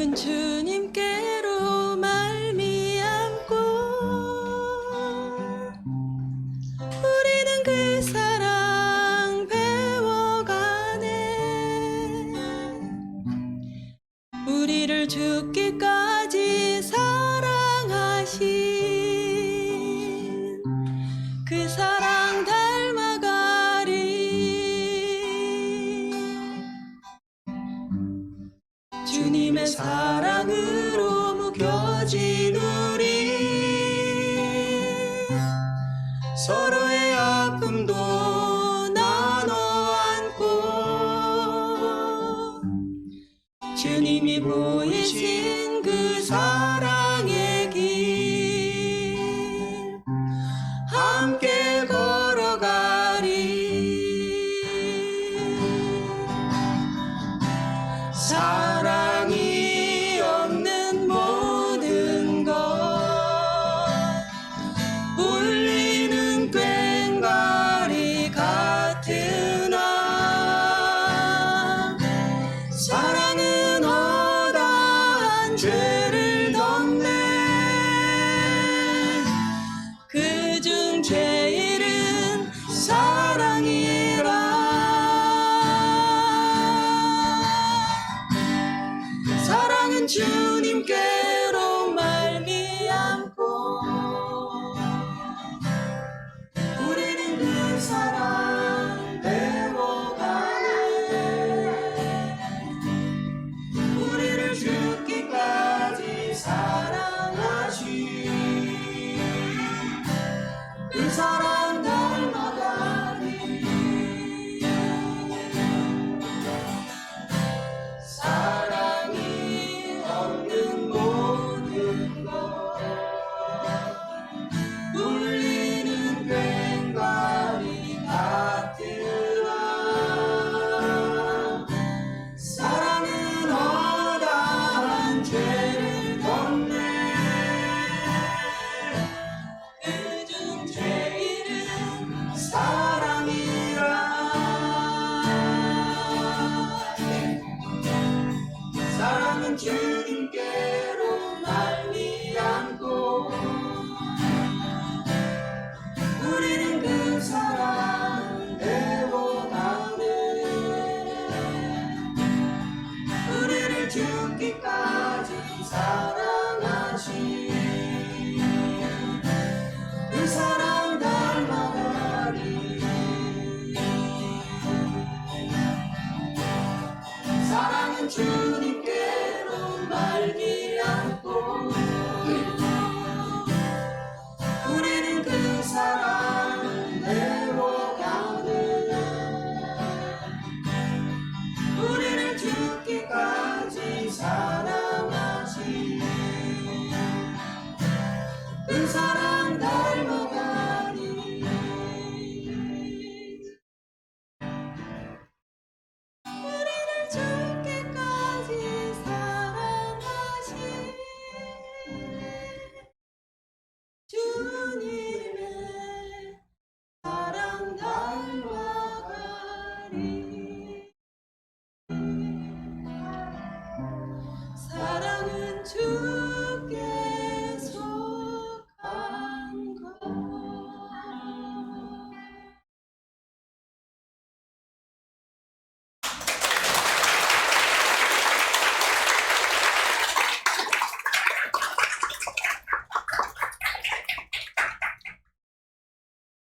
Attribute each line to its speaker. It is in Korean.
Speaker 1: 사랑은 주님께로 말미암고 우리는 그 사랑 배워가네. 우리를 죽기까지 주님의 사랑으로 묶여진 우리. 서로의 아픔도 나눠 안고 주님이 보이신 그 사랑의 길 함께 걸어가리. 사 주님께로 말미암고 우리는 그 사랑 주님 Yay.